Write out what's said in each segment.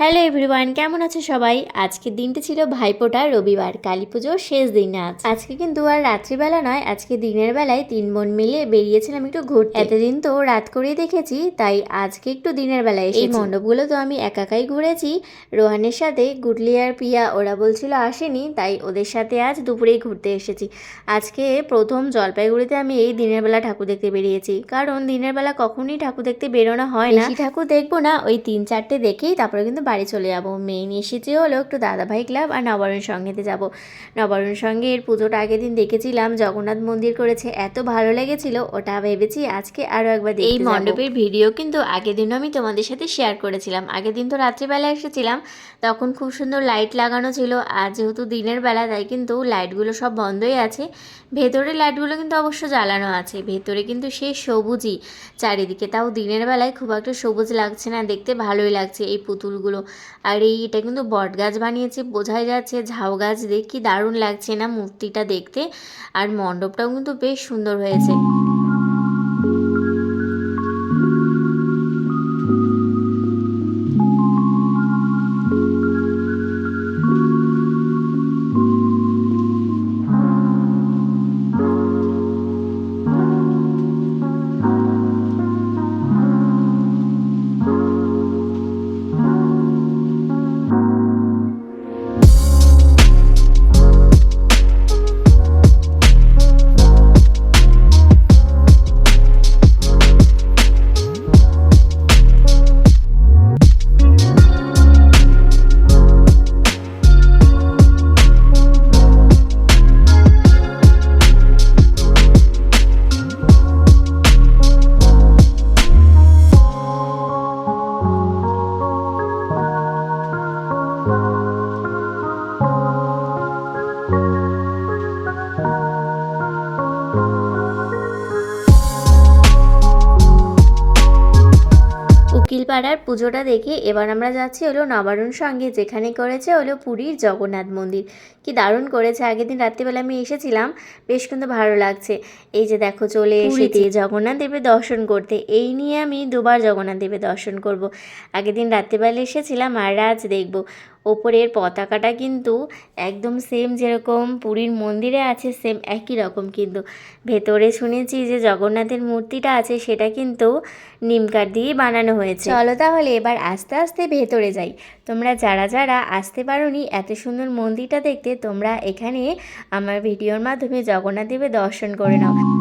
Hello everyone কেমন আছে সবাই? আজকের দিনটা ছিল ভাইফোঁটা রবিবার। কালী পুজোর শেষ দিন আজ। আজকে কিন্তু আর রাত্রিবেলা নয় আজকে দিনের বেলায় তিন বোন মিলে বেরিয়েছিলাম একটু ঘুরতে। এতদিন তো রাত করেই দেখেছি তাই আজকে একটু দিনের বেলায় এই মণ্ডপগুলো তো আমি একাকাই ঘুরেছি। রোহানের সাথে গুটলি আর পিয়া ওরা বলছিল আসেনি তাই ওদের সাথে আজ দুপুরেই ঘুরতে এসেছি। আজকে প্রথম জলপাইগুড়িতে আমি এই দিনের বেলা ঠাকুর দেখতে বেরিয়েছি। কারণ দিনের বেলা কখনই ঠাকুর দেখতে বেরোনো হয় না। ঠাকুর দেখব না ওই তিন চারটে দেখেই তারপরে কিন্তু বাড়ি চলে যাব। মেইন এসেছে হলো একটু দাদাভাই ক্লাব আর নবারণ সঙ্গেতে যাব। নবারণ সঙ্গে এর পুজোটা আগের দিন দেখেছিলাম জগন্নাথ মন্দির করেছে এত ভালো লেগেছিল ওটা ভেবেছি আজকে আরও একবার এই মণ্ডপের ভিডিও কিন্তু আগের দিনও আমি তোমাদের সাথে শেয়ার করেছিলাম। আগের দিন তো রাত্রিবেলা এসেছিলাম তখন খুব সুন্দর লাইট লাগানো ছিল আর যেহেতু দিনের বেলা তাই কিন্তু লাইটগুলো সব বন্ধই আছে। ভেতরে লাইটগুলো কিন্তু অবশ্য জ্বালানো আছে ভেতরে কিন্তু সেই সবুজই। চারিদিকে তাও দিনের বেলায় খুব একটা সবুজ লাগছে না দেখতে ভালোই লাগছে এই পুতুলগুলো আর এই এটা কিন্তু বট গাছ বানিয়েছে, বোঝাই যাচ্ছে ঝাউ গাছ দেখি দারুণ লাগছে না মূর্তিটা দেখতে। আর মণ্ডপটাও কিন্তু বেশ সুন্দর হয়েছে। উকিলপাড়ার পুজোটা দেখে এবার আমরা যাচ্ছি হলো নবারুণ সঙ্গে যেখানে করেছে হলো পুরীর জগন্নাথ মন্দির। কি দারুণ করেছে! আগের দিন রাত্রিবেলা আমি এসেছিলাম বেশ কিন্তু ভালো লাগছে। এই যে দেখো চলে এসেছি জগন্নাথ দেবের দর্শন করতে। এই নিয়ে আমি দুবার জগন্নাথ দেবের দর্শন করব। আগের দিন রাত্রিবেলা এসেছিলাম আর আজ দেখব। ওপরের পতাকাটা কিন্তু একদম সেম যেরকম পুরীর মন্দিরে আছে সেম একই রকম কিন্তু। ভেতরে শুনেছি যে জগন্নাথের মূর্তিটা আছে, সেটা কিন্তু নিমকাঠ দিয়ে বানানো হয়েছে। চলো তাহলে এবার আস্তে আস্তে ভেতরে যাই। তোমরা যারা যারা আসতে পারোনি, এত সুন্দর মন্দিরটা দেখতে, তোমরা এখানে আমার ভিডিওর মাধ্যমে জগন্নাথ দেবের দর্শন করে নাও।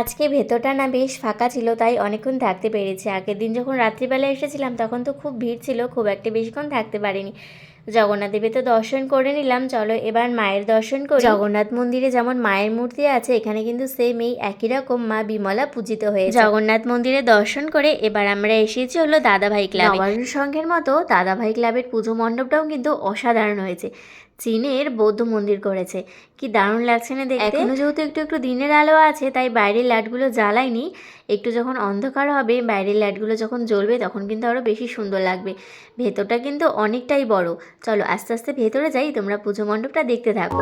আজকে ভেতরটা না বেশ ফাঁকা ছিল তাই অনেকক্ষণ থাকতে পেরেছি। আগের দিন যখন রাত্রিবেলা এসেছিলাম তখন তো খুব ভিড় ছিল খুব একটা বেশিক্ষণ থাকতে পারিনি। জগন্নাথ দেবের তো দর্শন করে নিলাম চলো এবার মায়ের দর্শন করি। জগন্নাথ মন্দিরে যেমন মায়ের মূর্তি আছে এখানে কিন্তু সেম এই একই রকম মা বিমলা পূজিত হয়ে জগন্নাথ মন্দিরে দর্শন করে এবার আমরা এসেছি হলো দাদাভাই ক্লাব। সংঘের মতো দাদাভাই ক্লাবের পুজো মণ্ডপটাও কিন্তু অসাধারণ হয়েছে। চীনের বৌদ্ধ মন্দির করেছে। কি দারুণ লাগছে না দেখতে? এখনও যেহেতু একটু একটু দিনের আলো আছে, তাই বাইরের লাইটগুলো জ্বালাইনি একটু যখন অন্ধকার হবে, বাইরের লাইটগুলো যখন জ্বলবে, তখন কিন্তু আরও বেশি সুন্দর লাগবে। ভেতরটা কিন্তু অনেকটাই বড়। চলো আস্তে আস্তে ভেতরে যাই, তোমরা পুজো মণ্ডপটা দেখতে থাকো।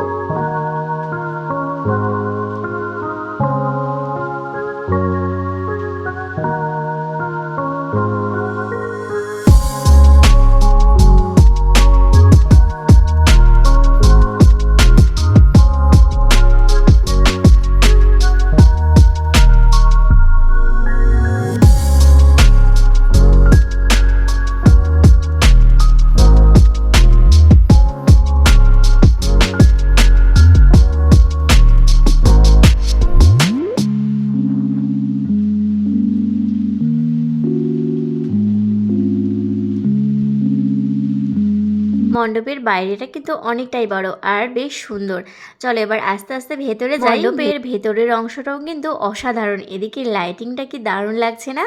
মণ্ডপের বাইরেটা কিন্তু অনেকটাই বড় আর বেশ সুন্দর। চলো এবার আস্তে আস্তে ভেতরে যাই। মণ্ডপের ভেতরের অংশটাও কিন্তু অসাধারণ। এদিকে লাইটিংটা কি দারুণ লাগছে না?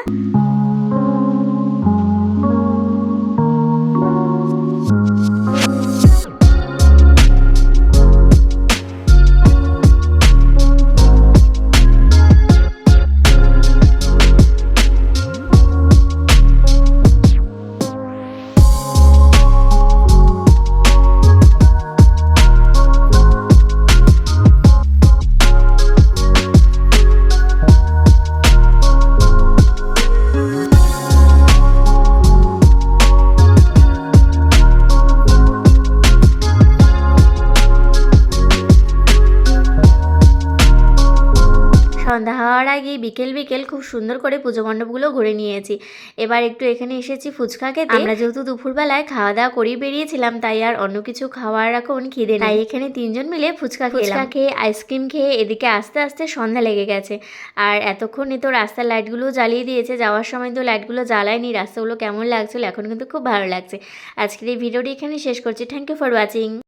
বিকেল বিকেল খুব সুন্দর করে পুজো মণ্ডপগুলো ঘুরে নিয়েছি। এবার একটু এখানে এসেছি ফুচকা খেতে। আমরা যেহেতু দুপুরবেলায় খাওয়া দাওয়া করেই বেরিয়েছিলাম, তাই আর অন্য কিছু খাওয়ার এখন খিদে নাই। এখানে তিনজন মিলে ফুচকা ফুচকা খেয়ে, আইসক্রিম খেয়ে এদিকে আস্তে আস্তে সন্ধ্যা লেগে গেছে। আর এতক্ষণে তো রাস্তার লাইটগুলো জ্বালিয়ে দিয়েছে, যাওয়ার সময় তো লাইটগুলো জ্বালায়নি, রাস্তাগুলো কেমন লাগছিল এখন কিন্তু খুব ভালো লাগছে। আজকের এই ভিডিওটি এখানে শেষ করছি। Thank you for watching